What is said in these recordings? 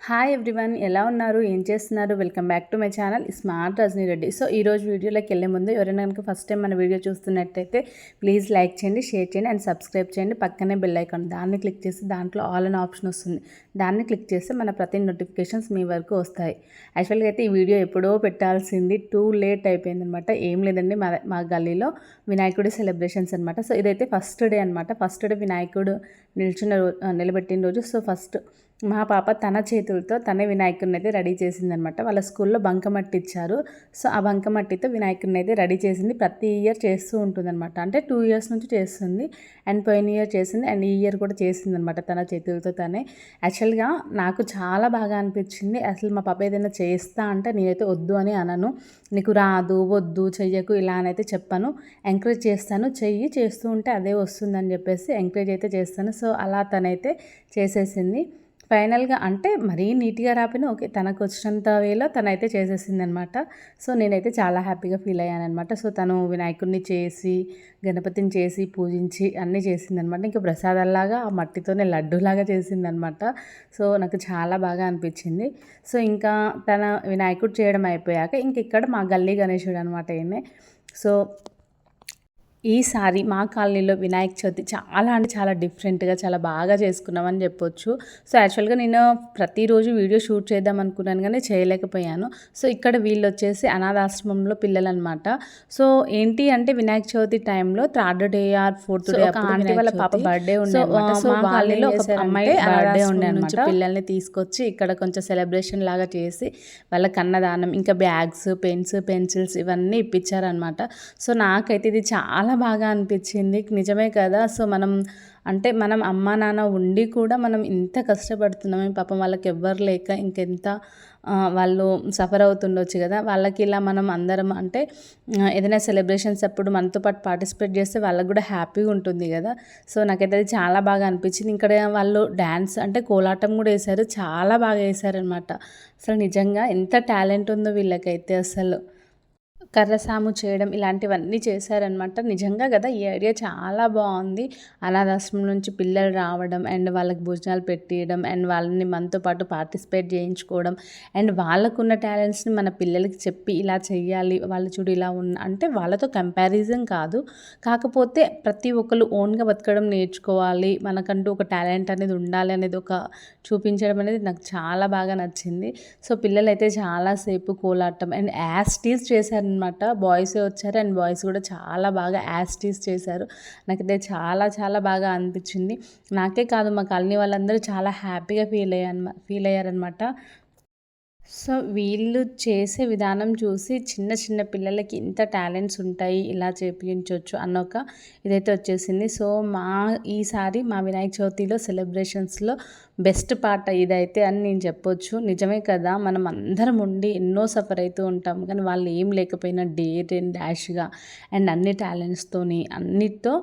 Hi everyone ఎలా ఉన్నారు? ఏం చేస్తున్నారు? Welcome back to my channel smart Rajani Reddy so ఈ రోజు వీడియోలోకి వెళ్ళే ముందు ఎవరైనా కనుక ఫస్ట్ టైం మన వీడియో చూస్తున్నట్టయితే ప్లీజ్ లైక్ చేయండి షేర్ చేయండి అండ్ సబ్స్క్రైబ్ చేయండి. పక్కనే బెల్ ఐకాన్ దాన్ని క్లిక్ చేసి దాంట్లో ఆల్ అనే ఆప్షన్ వస్తుంది. దాన్ని క్లిక్ చేస్తే మన ప్రతి నోటిఫికేషన్స్ మీ వరకు వస్తాయి. యాక్చువల్గా అయితే ఈ వీడియో ఎప్పుడో పెట్టాల్సింది టూ లేట్ అయిపోయింది అనమాట ఏం లేదండి మా మా గల్లీలో వినాయకుడి సెలబ్రేషన్స్ అనమాట సో ఇదైతే ఫస్ట్ డే అనమాట ఫస్ట్ డే వినాయకుడు నిల్చున్న నిలబెట్టిన రోజు. సో ఫస్ట్ మా పాప తన చేతులతో తనే వినాయకుడిని అయితే రెడీ చేసిందనమాట వాళ్ళ స్కూల్లో బంకమట్టి ఇచ్చారు సో ఆ బంకమట్టితో వినాయకుడిని అయితే రెడీ చేసింది. ప్రతి ఇయర్ చేస్తూ ఉంటుందన్నమాట. అంటే టూ ఇయర్స్ నుంచి చేస్తుంది. అండ్ పోయిన ఇయర్ చేసింది. అండ్ ఈ ఇయర్ కూడా చేసిందనమాట తన చేతులతో తనే. యాక్చువల్గా నాకు చాలా బాగా అనిపించింది. అసలు మా పాప ఏదైనా చేస్తా అంటే నేనైతే వద్దు అని అనను. నీకు రాదు వద్దు చెయ్యకు ఇలా అని అయితే చెప్పాను. ఎంకరేజ్ చేస్తాను. చెయ్యి చేస్తూ ఉంటే అదే వస్తుందని చెప్పేసి ఎంకరేజ్ అయితే చేస్తాను. సో అలా తనైతే చేసేసింది. ఫైనల్గా అంటే మరీ నీట్గా రాపిన ఓకే తనకు వచ్చినంత వేలో తనైతే చేసేసింది అనమాట సో నేనైతే చాలా హ్యాపీగా ఫీల్ అయ్యాను అనమాట సో తను వినాయకుడిని చేసి గణపతిని చేసి పూజించి అన్నీ చేసిందనమాట. ఇంకా ప్రసాదాల్లాగా ఆ మట్టితోనే లడ్డూలాగా చేసిందనమాట. సో నాకు చాలా బాగా అనిపించింది. సో ఇంకా తన వినాయకుడు చేయడం అయిపోయాక ఇంక ఇక్కడ మా గల్లీ గణేశుడు అనమాట ఈయనే. సో ఈసారి మా కాలనీలో వినాయక చవితి చాలా అంటే చాలా డిఫరెంట్గా చాలా బాగా చేసుకున్నామని చెప్పొచ్చు. సో యాక్చువల్గా నేను ప్రతిరోజు వీడియో షూట్ చేద్దాం అనుకున్నాను కానీ చేయలేకపోయాను. సో ఇక్కడ వీళ్ళు వచ్చేసి అనాథాశ్రమంలో పిల్లలు అనమాట సో ఏంటి అంటే వినాయక చవితి టైంలో third day or fourth day aunty వాళ్ళ పాప బర్త్డే ఉండే సో వాళ్ళలో ఒక అమ్మాయి బర్త్డే ఉండే నుంచి పిల్లల్ని తీసుకొచ్చి ఇక్కడ కొంచెం సెలబ్రేషన్ లాగా చేసి వాళ్ళకి అన్నదానం ఇంకా బ్యాగ్స్ పెన్స్ పెన్సిల్స్ ఇవన్నీ ఇప్పించారనమాట సో నాకైతే ఇది చాలా చాలా బాగా అనిపించింది. నిజమే కదా? సో మనం అంటే మనం అమ్మ నాన్న ఉండి కూడా మనం ఇంత కష్టపడుతున్నామే పాపం వాళ్ళకి ఎవ్వరు లేక ఇంకెంత వాళ్ళు సఫర్ అవుతుండొచ్చు కదా? వాళ్ళకి ఇలా మనం అందరం అంటే ఏదైనా సెలబ్రేషన్స్ అప్పుడు మనతో పాటు పార్టిసిపేట్ చేస్తే వాళ్ళకి కూడా హ్యాపీగా ఉంటుంది కదా? సో నాకైతే అది చాలా బాగా అనిపించింది. ఇక్కడ వాళ్ళు డ్యాన్స్ అంటే కోలాటం కూడా వేశారు. చాలా బాగా వేశారనమాట అసలు నిజంగా ఎంత టాలెంట్ ఉందో వీళ్ళకైతే అసలు. కర్రసాము చేయడం ఇలాంటివన్నీ చేశారనమాట నిజంగా కదా ఈ ఐడియా చాలా బాగుంది. అనాథాశ్రమం నుంచి పిల్లలు రావడం అండ్ వాళ్ళకి భోజనాలు పెట్టియడం అండ్ వాళ్ళని మనతో పాటు పార్టిసిపేట్ చేయించుకోవడం అండ్ వాళ్ళకున్న టాలెంట్స్ని మన పిల్లలకి చెప్పి ఇలా చేయాలి వాళ్ళు చూడు ఇలా ఉన్న అంటే వాళ్ళతో కంపారిజన్ కాదు. కాకపోతే ప్రతి ఒక్కరు ఓన్గా బతకడం నేర్చుకోవాలి. మనకంటూ ఒక టాలెంట్ అనేది ఉండాలి అనేది ఒక చూపించడం అనేది నాకు చాలా బాగా నచ్చింది. సో పిల్లలైతే చాలాసేపు కోలాటం అండ్ యాస్టీస్ చేశారు అనమాట బాయ్సే వచ్చారు. అండ్ బాయ్స్ కూడా చాలా బాగా యాస్టీస్ చేశారు. నాకైతే చాలా చాలా బాగా అనిపించింది. నాకే కాదు మా కాలనీ వాళ్ళందరూ చాలా హ్యాపీగా ఫీల్ అయ్యాను ఫీల్ అయ్యారనమాట. సో వీళ్ళు చేసే విధానం చూసి చిన్న చిన్న పిల్లలకి ఇంత టాలెంట్స్ ఉంటాయి ఇలా చేపించవచ్చు అన్న ఒక ఇదైతే వచ్చేసింది. సో మా ఈసారి మా వినాయక చవితిలో సెలబ్రేషన్స్లో బెస్ట్ పార్ట్ ఇదైతే అని నేను చెప్పొచ్చు. నిజమే కదా మనం అందరం ఉండి ఎన్నో సఫర్ అవుతూ ఉంటాం కానీ వాళ్ళు ఏం లేకపోయినా డేట్ అండ్ డాష్గా అండ్ అన్ని టాలెంట్స్తోని అన్నిటితో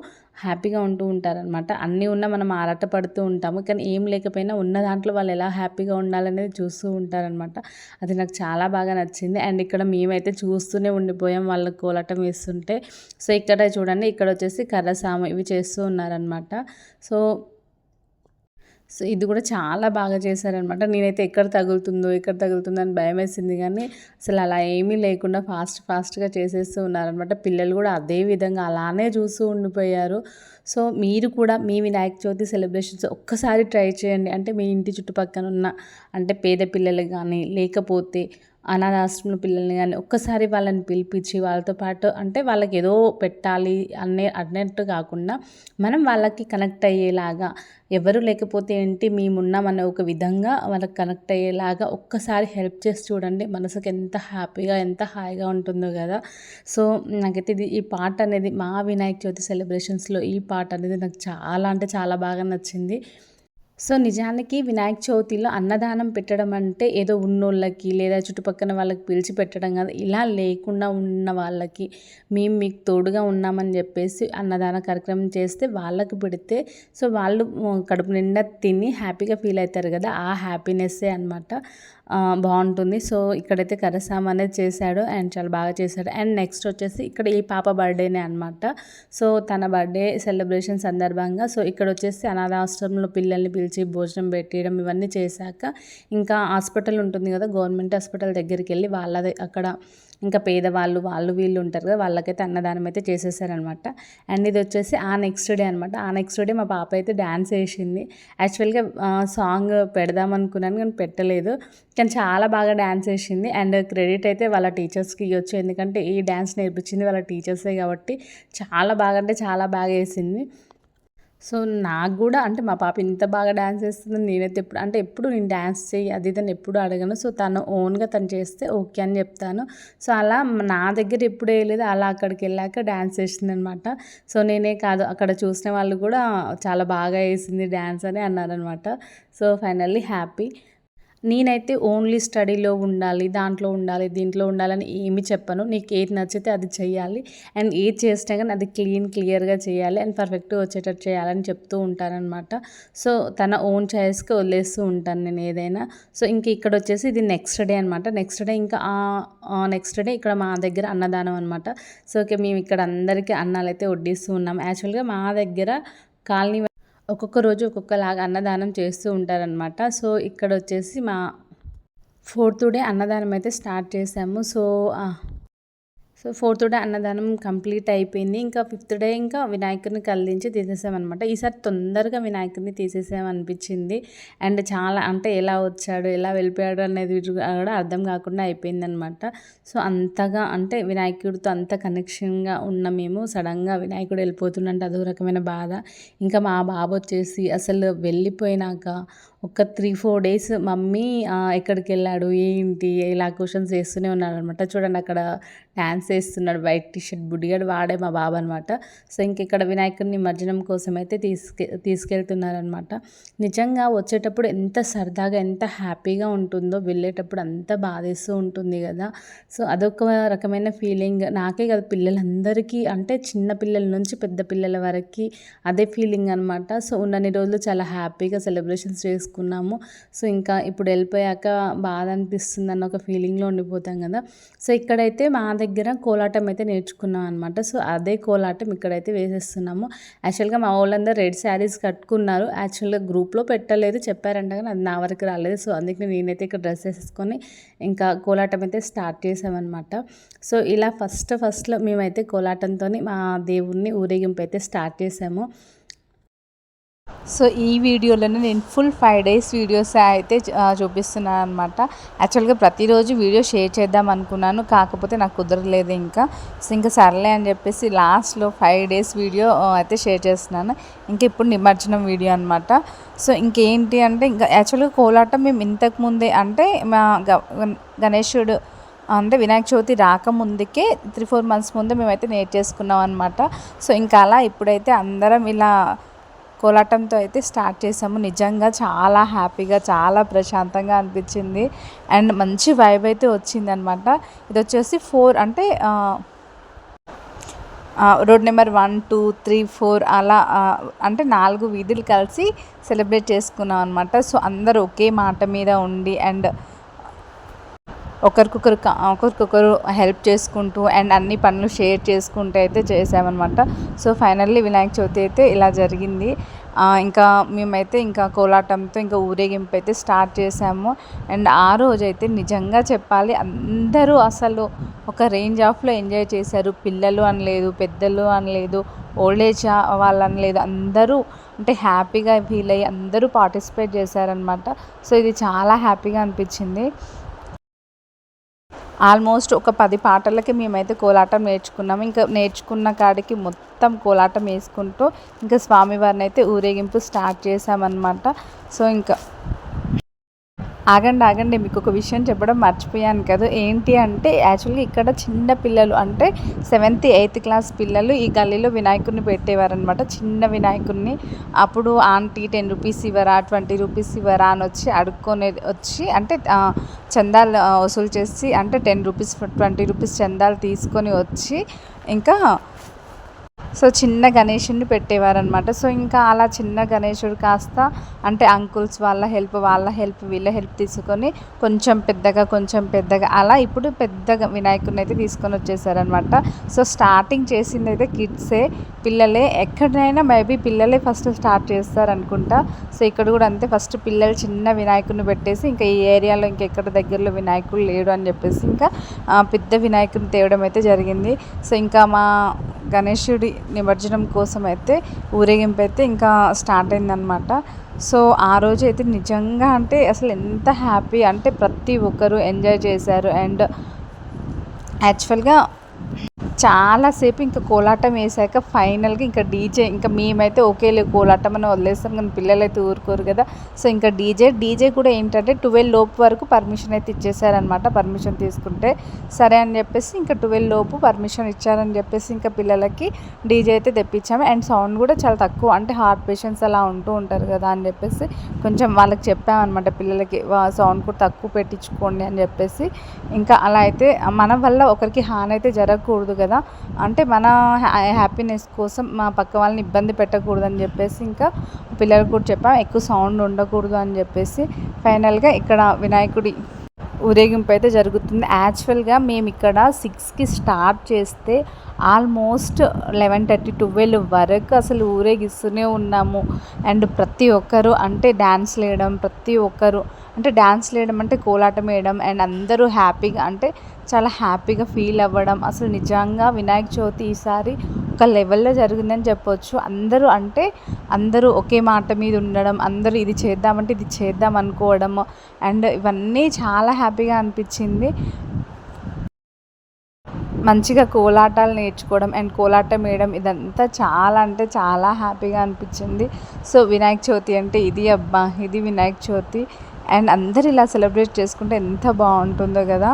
హ్యాపీగా ఉంటూ ఉంటారనమాట అన్నీ ఉన్నా మనం ఆరాట పడుతూ ఉంటాము. కానీ ఏం లేకపోయినా ఉన్న దాంట్లో వాళ్ళు ఎలా హ్యాపీగా ఉండాలనేది చూస్తూ ఉంటారనమాట అది నాకు చాలా బాగా నచ్చింది. అండ్ ఇక్కడ మేమైతే చూస్తూనే ఉండిపోయాం వాళ్ళ కోలాటం వేస్తుంటే. సో ఇక్కడ చూడండి ఇక్కడ వచ్చేసి కర్రసాము ఇవి చేస్తూ ఉన్నారనమాట సో సో ఇది కూడా చాలా బాగా చేశారనమాట. నేనైతే ఎక్కడ తగులుతుందో ఎక్కడ తగులుతుందో అని భయం వేసింది కానీ అసలు అలా ఏమీ లేకుండా ఫాస్ట్ ఫాస్ట్గా చేసేస్తూ ఉన్నారనమాట. పిల్లలు కూడా అదే విధంగా అలానే చూస్తూ ఉండిపోయారు. సో మీరు కూడా మీ వినాయక చవితి సెలబ్రేషన్స్ ఒక్కసారి ట్రై చేయండి. అంటే మీ ఇంటి చుట్టుపక్కల ఉన్న అంటే పేద పిల్లలు కానీ లేకపోతే అనాథాశ్రమంలో పిల్లల్ని కానీ ఒక్కసారి వాళ్ళని పిలిపించి వాళ్ళతో పాటు అంటే వాళ్ళకి ఏదో పెట్టాలి అనే అన్నట్టు కాకుండా మనం వాళ్ళకి కనెక్ట్ అయ్యేలాగా ఎవరు లేకపోతే ఏంటి మేమున్నామన్న ఒక విధంగా వాళ్ళకి కనెక్ట్ అయ్యేలాగా ఒక్కసారి హెల్ప్ చేసి చూడండి. మనసుకి ఎంత హ్యాపీగా ఎంత హాయిగా ఉంటుందో కదా. సో నాకైతే ఇది ఈ పాట అనేది మా వినాయక చవితి సెలబ్రేషన్స్లో ఈ పాట అనేది నాకు చాలా అంటే చాలా బాగా నచ్చింది. సో నిజానికి వినాయక చవితిలో అన్నదానం పెట్టడం అంటే ఏదో ఉన్నోళ్ళకి లేదా చుట్టుపక్కల వాళ్ళకి పిలిచి పెట్టడం కాదు. ఇలా లేకుండా ఉన్న వాళ్ళకి మేము మీకు తోడుగా ఉన్నామని చెప్పేసి అన్నదాన కార్యక్రమం చేస్తే వాళ్ళకి పెడితే సో వాళ్ళు కడుపు నిండా తిని హ్యాపీగా ఫీల్ అవుతారు కదా. ఆ హ్యాపీనెస్సే అనమాట బాగుంటుంది. సో ఇక్కడైతే కరసాం అనేది చేశాడు అండ్ చాలా బాగా చేశాడు. అండ్ నెక్స్ట్ వచ్చేసి ఇక్కడ ఈ పాప బర్త్డేనే అనమాట సో తన బర్త్డే సెలబ్రేషన్ సందర్భంగా సో ఇక్కడ వచ్చేసి అనాథాశ్రమంలో పిల్లల్ని పిలిచి భోజనం పెట్టడం ఇవన్నీ చేశాక ఇంకా హాస్పిటల్ ఉంటుంది కదా గవర్నమెంట్ హాస్పిటల్ దగ్గరికి వెళ్ళి వాళ్ళది అక్కడ ఇంకా పేదవాళ్ళు వాళ్ళు వీళ్ళు ఉంటారు కదా వాళ్ళకైతే అన్నదానం అయితే చేసేసారనమాట. అండ్ ఇది వచ్చేసి ఆ నెక్స్ట్ డే అనమాట. ఆ నెక్స్ట్ డే మా పాప అయితే డ్యాన్స్ వేసింది. యాక్చువల్గా సాంగ్ పెడదాం అనుకున్నాను కానీ పెట్టలేదు. కానీ చాలా బాగా డ్యాన్స్ వేసింది. అండ్ క్రెడిట్ అయితే వాళ్ళ టీచర్స్కి ఇవ్వచ్చు. ఎందుకంటే ఈ డ్యాన్స్ నేర్పించింది వాళ్ళ టీచర్సే కాబట్టి చాలా బాగా అంటే చాలా బాగా వేసింది. సో నాకు కూడా అంటే మా పాప ఇంత బాగా డ్యాన్స్ చేస్తుంది నేనైతే ఎప్పుడు అంటే ఎప్పుడు నేను డ్యాన్స్ చేయి అది ఇదని ఎప్పుడు అడగను. సో తను ఓన్గా తను చేస్తే ఓకే అని చెప్తాను. సో అలా నా దగ్గర ఎప్పుడు వేయలేదు అలా అక్కడికి వెళ్ళాక డ్యాన్స్ చేసిందనమాట. అనమాట సో నేనే కాదు అక్కడ చూసిన వాళ్ళు కూడా చాలా బాగా వేసింది డ్యాన్స్ అని అన్నారనమాట. So finally happy. నేనైతే ఓన్లీ స్టడీలో ఉండాలి దాంట్లో ఉండాలి దీంట్లో ఉండాలని ఏమి చెప్పను. నీకు ఏది నచ్చితే అది చేయాలి అండ్ ఏది చేసినా కానీ అది క్లీన్ క్లియర్గా చేయాలి అండ్ పర్ఫెక్ట్గా వచ్చేటట్టు చేయాలని చెప్తూ ఉంటానన్నమాట. సో తన ఓన్ చాయిస్కి వదిలేస్తూ ఉంటాను నేను ఏదైనా. సో ఇంక ఇక్కడ వచ్చేసి ఇది నెక్స్ట్ డే అనమాట నెక్స్ట్ డే ఇంకా నెక్స్ట్ డే ఇక్కడ మా దగ్గర అన్నదానం అనమాట సో ఓకే మేము ఇక్కడ అందరికీ అన్నాలు అయితే వడ్డిస్తూ ఉన్నాం. యాక్చువల్గా మా దగ్గర కాలనీ ఒక్కొక్క రోజు ఒక్కొక్కలాగా అన్నదానం చేస్తూ ఉంటారనమాట సో ఇక్కడ వచ్చేసి మా ఫోర్త్ డే అన్నదానం అయితే స్టార్ట్ చేసాము. సో సో ఫోర్త్ డే అన్నదానం కంప్లీట్ అయిపోయింది. ఇంకా ఫిఫ్త్ డే ఇంకా వినాయకుడిని కదిలించి తీసేసామన్నమాట. ఈసారి తొందరగా వినాయకుడిని తీసేసామనిపించింది. అండ్ చాలా అంటే ఎలా వచ్చాడు ఎలా వెళ్ళిపోయాడు అనేది కూడా అర్థం కాకుండా అయిపోయిందనమాట సో అంతగా అంటే వినాయకుడితో అంత కనెక్షన్గా ఉన్న మేము సడన్గా వినాయకుడు వెళ్ళిపోతుందంటే అదో రకమైన బాధ. ఇంకా మా బాబు వచ్చేసి అసలు వెళ్ళిపోయినాక ఒక త్రీ ఫోర్ డేస్ మమ్మీ ఎక్కడికి వెళ్ళాడు ఏంటి ఇలా క్వశ్చన్స్ వేస్తూనే ఉన్నాడు అనమాట చూడండి అక్కడ డ్యాన్స్ వేస్తున్నాడు వైట్ టీషర్ట్ బుడ్డిగాడు వాడే మా బాబు అనమాట సో ఇంకెక్కడ వినాయకుడిని నిమజ్జనం కోసం అయితే తీసుకె తీసుకెళ్తున్నారనమాట నిజంగా వచ్చేటప్పుడు ఎంత సరదాగా ఎంత హ్యాపీగా ఉంటుందో వెళ్ళేటప్పుడు అంత బాధేస్తూ ఉంటుంది కదా. సో అదొక రకమైన ఫీలింగ్ నాకే కదా పిల్లలందరికీ అంటే చిన్న పిల్లల నుంచి పెద్ద పిల్లల వరకు అదే ఫీలింగ్ అనమాట సో ఉన్నన్ని రోజులు చాలా హ్యాపీగా సెలబ్రేషన్స్ చేసుకున్నాము. సో ఇంకా ఇప్పుడు వెళ్ళిపోయాక బాధ అనిపిస్తుంది అన్న ఒక ఫీలింగ్లో ఉండిపోతాం కదా. సో ఇక్కడైతే మా దగ్గర కోలాటం అయితే నేర్చుకున్నాం అనమాట సో అదే కోలాటం ఇక్కడైతే వేసేస్తున్నాము. యాక్చువల్గా మా వాళ్ళందరూ రెడ్ శారీస్ కట్టుకున్నారు. యాక్చువల్గా గ్రూప్లో పెట్టలేదు. చెప్పారంట కానీ అది నా వరకు రాలేదు. సో అందుకని నేనైతే ఇక్కడ డ్రెస్ వేసేసుకొని ఇంకా కోలాటం అయితే స్టార్ట్ చేసామన్నమాట. సో ఇలా ఫస్ట్ ఫస్ట్లో మేమైతే కోలాటంతో మా దేవుణ్ణి ఊరేగింపు అయితే స్టార్ట్ చేసాము. సో ఈ వీడియోలోనే నేను ఫుల్ ఫైవ్ డేస్ వీడియోస్ అయితే చూపిస్తున్నాను అనమాట యాక్చువల్గా ప్రతిరోజు వీడియో షేర్ చేద్దాం అనుకున్నాను. కాకపోతే నాకు కుదరలేదు ఇంకా. సో ఇంకా సర్లే అని చెప్పేసి లాస్ట్లో ఫైవ్ డేస్ వీడియో అయితే షేర్ చేస్తున్నాను. ఇంకా ఇప్పుడు నిమజ్జనం వీడియో అనమాట సో ఇంకేంటి అంటే ఇంకా యాక్చువల్గా కోలాటం మేము ఇంతకుముందే అంటే మా గణేశుడు అంటే వినాయక చవితి రాకముందుకే త్రీ ఫోర్ మంత్స్ ముందే మేమైతే నేర్చేసుకున్నాం అనమాట సో ఇంకా అలా ఇప్పుడైతే అందరం ఇలా కోలాటంతో అయితే స్టార్ట్ చేసాము. నిజంగా చాలా హ్యాపీగా చాలా ప్రశాంతంగా అనిపించింది. అండ్ మంచి వైబ్ అయితే వచ్చిందనమాట. ఇది వచ్చేసి ఫోర్ అంటే road number one two three four అలా అంటే నాలుగు వీధులు కలిసి సెలబ్రేట్ చేసుకున్నాం అనమాట. సో అందరూ ఒకే మాట మీద ఉండి అండ్ ఒకరికొకరు ఒకరికొకరు హెల్ప్ చేసుకుంటూ అండ్ అన్ని పనులు షేర్ చేసుకుంటూ అయితే చేసామన్నమాట. సో ఫైనల్లీ వినాయక చవితి అయితే ఇలా జరిగింది. ఇంకా మేమైతే ఇంకా కోలాటంతో ఇంకా ఊరేగింపు అయితే స్టార్ట్ చేసాము. అండ్ ఆ రోజైతే నిజంగా చెప్పాలి అందరూ అసలు ఒక రేంజ్ ఆఫ్లో ఎంజాయ్ చేశారు. పిల్లలు అనలేదు పెద్దలు అనలేదు ఓల్డ్ ఏజ్ వాళ్ళు అనలేదు అందరూ అంటే హ్యాపీగా ఫీల్ అయ్యి అందరూ పార్టిసిపేట్ చేశారనమాట సో ఇది చాలా హ్యాపీగా అనిపించింది. ఆల్మోస్ట్ ఒక పది పాటలకి మేమైతే కోలాటం నేర్చుకున్నాము ఇంకా నేర్చుకున్న కాడికి మొత్తం కోలాటం వేసుకుంటూ ఇంకా స్వామివారిని అయితే ఊరేగింపు స్టార్ట్ చేసామన్నమాట సో ఇంకా ఆగండి ఆగండి. మీకు ఒక విషయం చెప్పడం మర్చిపోయాను కదా. ఏంటి అంటే యాక్చువల్గా ఇక్కడ చిన్న పిల్లలు అంటే సెవెంత్ ఎయిత్ క్లాస్ పిల్లలు ఈ గల్లీలో వినాయకుడిని పెట్టేవారనమాట చిన్న వినాయకుడిని. అప్పుడు ఆంటీ టెన్ రూపీస్ ఇవ్వరా ట్వంటీ రూపీస్ ఇవ్వరా అని వచ్చి అడుక్కొని వచ్చి అంటే చందాలు వసూలు చేసి అంటే టెన్ రూపీస్ ట్వంటీ రూపీస్ చందాలు తీసుకొని వచ్చి ఇంకా సో చిన్న గణేషుడిని పెట్టేవారనమాట సో ఇంకా అలా చిన్న గణేషుడు కాస్త అంటే అంకుల్స్ వాళ్ళ హెల్ప్ వాళ్ళ హెల్ప్ వీళ్ళ హెల్ప్ తీసుకొని కొంచెం పెద్దగా కొంచెం పెద్దగా అలా ఇప్పుడు పెద్దగా వినాయకుడిని అయితే తీసుకొని వచ్చేసారనమాట సో స్టార్టింగ్ చేసింది అయితే కిడ్సే పిల్లలే. ఎక్కడైనా మేబీ పిల్లలే ఫస్ట్ స్టార్ట్ చేస్తారనుకుంటా. సో ఇక్కడ కూడా అంతే ఫస్ట్ పిల్లలు చిన్న వినాయకుడిని పెట్టేసి ఇంకా ఈ ఏరియాలో ఇంకెక్కడ దగ్గరలో వినాయకుడు లేడు అని చెప్పేసి ఇంకా పెద్ద వినాయకుడిని తేవడం అయితే జరిగింది. సో ఇంకా మా గణేశుడి నిమజ్జనం కోసం అయితే ఊరేగింపు అయితే ఇంకా స్టార్ట్ అయిందనమాట సో ఆ రోజు అయితే నిజంగా అంటే అసలు ఎంత హ్యాపీ అంటే ప్రతి ఒక్కరు ఎంజాయ్ చేశారు. అండ్ యాక్చువల్గా చాలాసేపు ఇంకా కోలాటం వేసాక ఫైనల్గా ఇంకా డీజే ఇంకా మేమైతే ఒకేలే కోలాటం అని వదిలేస్తాం కానీ పిల్లలు అయితే ఊరుకోరు కదా. సో ఇంకా డీజే డీజే కూడా ఏంటంటే ట్వెల్వ్ లోపు వరకు పర్మిషన్ అయితే ఇచ్చేసారనమాట పర్మిషన్ తీసుకుంటే. సరే అని చెప్పేసి ఇంకా ట్వెల్వ్ లోపు పర్మిషన్ ఇచ్చారని చెప్పేసి ఇంకా పిల్లలకి డీజే అయితే తెప్పించాము. అండ్ సౌండ్ కూడా చాలా తక్కువ అంటే హార్ట్ పేషెంట్స్ అలా ఉంటూ ఉంటారు కదా అని చెప్పేసి కొంచెం వాళ్ళకి చెప్పామన్నమాట పిల్లలకి సౌండ్ కూడా తక్కువ పెట్టించుకోండి అని చెప్పేసి. ఇంకా అలా అయితే మన వల్ల ఒకరికి హాని అయితే జరగకూడదు కదా. కదా. అంటే మన హ్యాపీనెస్ కోసం మా పక్క వాళ్ళని ఇబ్బంది పెట్టకూడదు అని చెప్పేసి ఇంకా పిల్లలకు కూడా చెప్పాం ఎక్కువ సౌండ్ ఉండకూడదు అని చెప్పేసి ఫైనల్గా ఇక్కడ వినాయకుడి ఊరేగింపు అయితే జరుగుతుంది. యాక్చువల్గా మేము ఇక్కడ సిక్స్కి స్టార్ట్ చేస్తే ఆల్మోస్ట్ లెవెన్ థర్టీ ట్వెల్వ్ వరకు అసలు ఊరేగిస్తూనే ఉన్నాము. అండ్ ప్రతి ఒక్కరు అంటే డ్యాన్స్ వేయడం ప్రతి ఒక్కరు అంటే డ్యాన్స్ వేయడం అంటే కోలాటం వేయడం అండ్ అందరూ హ్యాపీగా అంటే చాలా హ్యాపీగా ఫీల్ అవ్వడం. అసలు నిజంగా వినాయక చవితి ఈసారి ఒక లెవెల్లో జరిగిందని చెప్పొచ్చు. అందరూ అంటే అందరూ ఒకే మాట మీద ఉండడం అందరూ ఇది చేద్దామంటే ఇది చేద్దాం అనుకోవడం అండ్ ఇవన్నీ చాలా హ్యాపీగా అనిపించింది. మంచిగా కోలాటాలు నేర్చుకోవడం అండ్ కోలాటం వేయడం ఇదంతా చాలా అంటే చాలా హ్యాపీగా అనిపించింది. సో వినాయక చవితి అంటే ఇది అబ్బా ఇది వినాయక చవితి. అండ్ అందరు ఇలా సెలబ్రేట్ చేసుకుంటే ఎంత బాగుంటుందో కదా.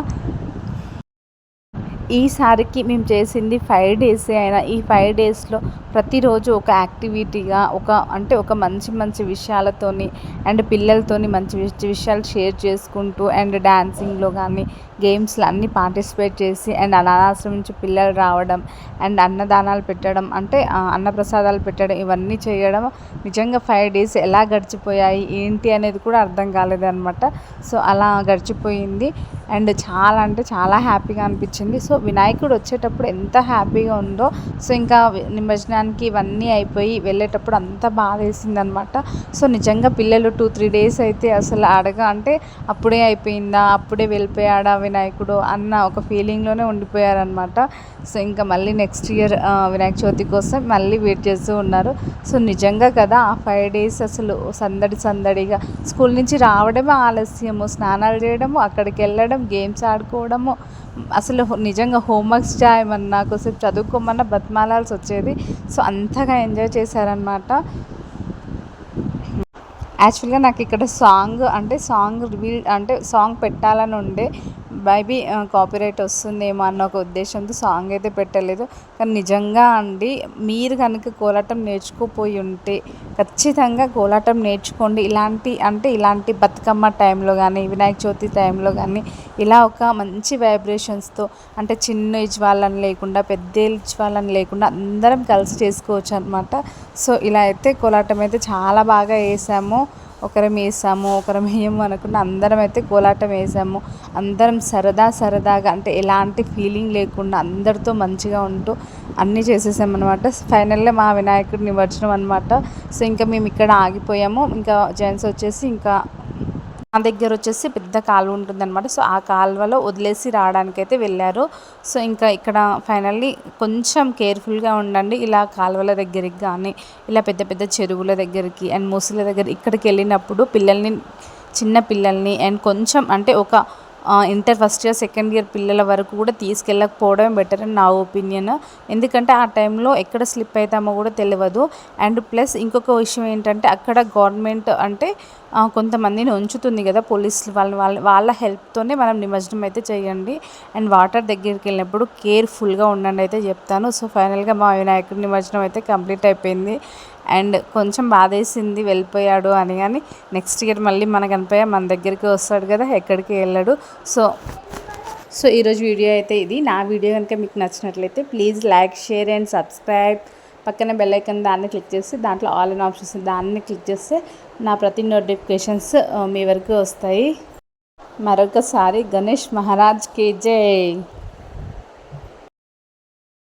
ఈసారికి మేము చేసింది ఫైవ్ డేస్ అయినా ఈ ఫైవ్ డేస్లో ప్రతిరోజు ఒక యాక్టివిటీగా ఒక అంటే ఒక మంచి మంచి విషయాలతోని అండ్ పిల్లలతోని మంచి విషయాలు షేర్ చేసుకుంటూ అండ్ డ్యాన్సింగ్లో కానీ గేమ్స్లో అన్నీ పార్టిసిపేట్ చేసి అండ్ అనాథాశ్రమం నుంచి పిల్లలు రావడం అండ్ అన్నదానాలు పెట్టడం అంటే అన్నప్రసాదాలు పెట్టడం ఇవన్నీ చేయడం. నిజంగా ఫైవ్ డేస్ ఎలా గడిచిపోయాయి ఏంటి అనేది కూడా అర్థం కాలేదన్నమాట. సో అలా గడిచిపోయింది. అండ్ చాలా అంటే చాలా హ్యాపీగా అనిపించింది. సో వినాయకుడు వచ్చేటప్పుడు ఎంత హ్యాపీగా ఉందో సో ఇంకా నిమజ్జనానికి ఇవన్నీ అయిపోయి వెళ్ళేటప్పుడు అంత బాధ వేసిందనమాట సో నిజంగా పిల్లలు టూ త్రీ డేస్ అయితే అసలు అడగ అంటే అప్పుడే అయిపోయిందా అప్పుడే వెళ్ళిపోయాడా వినాయకుడు అన్న ఒక ఫీలింగ్లోనే ఉండిపోయారనమాట సో ఇంకా మళ్ళీ నెక్స్ట్ ఇయర్ వినాయక చవితి కోసం మళ్ళీ వెయిట్ చేస్తూ ఉన్నారు. సో నిజంగా కదా ఆ ఫైవ్ డేస్ అసలు సందడి సందడిగా స్కూల్ నుంచి రావడమే ఆలస్యము స్నానాలు చేయడము అక్కడికి వెళ్ళడం గేమ్స్ ఆడుకోవడము అసలు నిజంగా హోంవర్క్స్ చేయమన్నా కొద్దిసేపు చదువుకోమన్నా బతిమాలాల్సి వచ్చేది. సో అంతగా ఎంజాయ్ చేశారనమాట యాక్చువల్గా నాకు ఇక్కడ సాంగ్ అంటే సాంగ్ రివీల్ అంటే సాంగ్ పెట్టాలని ఉండే. మేబీ కాపీరైట్ వస్తుందేమో అన్న ఒక ఉద్దేశంతో సాంగ్ అయితే పెట్టలేదు. కానీ నిజంగా అండి మీరు కనుక కోలాటం నేర్చుకోపోయి ఉంటే ఖచ్చితంగా కోలాటం నేర్చుకోండి. ఇలాంటి అంటే ఇలాంటి బతుకమ్మ టైంలో కానీ వినాయక చవితి టైంలో కానీ ఇలా ఒక మంచి వైబ్రేషన్స్తో అంటే చిన్న ఏజ్ వాళ్ళని లేకుండా పెద్ద ఏజ్ వాళ్ళని లేకుండా అందరం కలిసి చేసుకోవచ్చు అనమాట సో ఇలా అయితే కోలాటం అయితే చాలా బాగా వేసాము. ఒకరం వేసాము ఒకరం వేయము అనుకున్న అందరం అయితే కోలాటం వేసాము. అందరం సరదా సరదాగా అంటే ఎలాంటి ఫీలింగ్ లేకుండా అందరితో మంచిగా ఉంటూ అన్నీ చేసేసామన్నమాట ఫైనల్లో మా వినాయకుడి నిమజ్జనం అనమాట సో ఇంకా మేము ఇక్కడ ఆగిపోయాము. ఇంకా జెంట్స్ వచ్చేసి ఇంకా మా దగ్గర వచ్చేసి పెద్ద కాలువ ఉంటుందన్నమాట. సో ఆ కాలువలో వదిలేసి రావడానికైతే వెళ్ళారు. సో ఇంకా ఇక్కడ ఫైనల్లీ కొంచెం కేర్ఫుల్గా ఉండండి. ఇలా కాలువల దగ్గరికి కానీ ఇలా పెద్ద పెద్ద చెరువుల దగ్గరికి అండ్ మూసుల దగ్గర ఇక్కడికి వెళ్ళినప్పుడు పిల్లల్ని చిన్న పిల్లల్ని అండ్ కొంచెం అంటే ఒక inter first year second year పిల్లల వరకు కూడా తీసుకెళ్ళకపోవడం బెటర్ అని నా ఒపీనియన్ ఎందుకంటే ఆ టైంలో ఎక్కడ స్లిప్ అవుతామో కూడా తెలియదు అండ్ ప్లస్ ఇంకొక విషయం ఏంటంటే అక్కడ గవర్నమెంట్ అంటే కొంతమందిని ఉంచుతుంది కదా పోలీసులు వాళ్ళ వాళ్ళ వాళ్ళ హెల్ప్తోనే మనం నిమజ్జనం అయితే చేయండి. అండ్ వాటర్ దగ్గరికి వెళ్ళినప్పుడు కేర్ఫుల్గా ఉండండి అయితే చెప్తాను. సో ఫైనల్గా మా వినాయకుడి నిమజ్జనం అయితే కంప్లీట్ అయిపోయింది. అండ్ కొంచెం బాధేసింది వెళ్ళిపోయాడు అని కానీ నెక్స్ట్ ఇయర్ మళ్ళీ మనకు అనిపోయా మన దగ్గరికి వస్తాడు కదా ఎక్కడికి వెళ్ళాడు. సో సో ఈరోజు వీడియో అయితే ఇది. నా వీడియో కనుక మీకు నచ్చినట్లయితే please like share and subscribe పక్కన బెల్ దాన్ని క్లిక్ చేసి దాంట్లో ఆల్ ఇన్ ఆప్షన్స్ దాన్ని క్లిక్ చేస్తే నా ప్రతి నోటిఫికేషన్స్ మీ వరకు వస్తాయి. మరొకసారి గణేష్ మహారాజ్కి జై.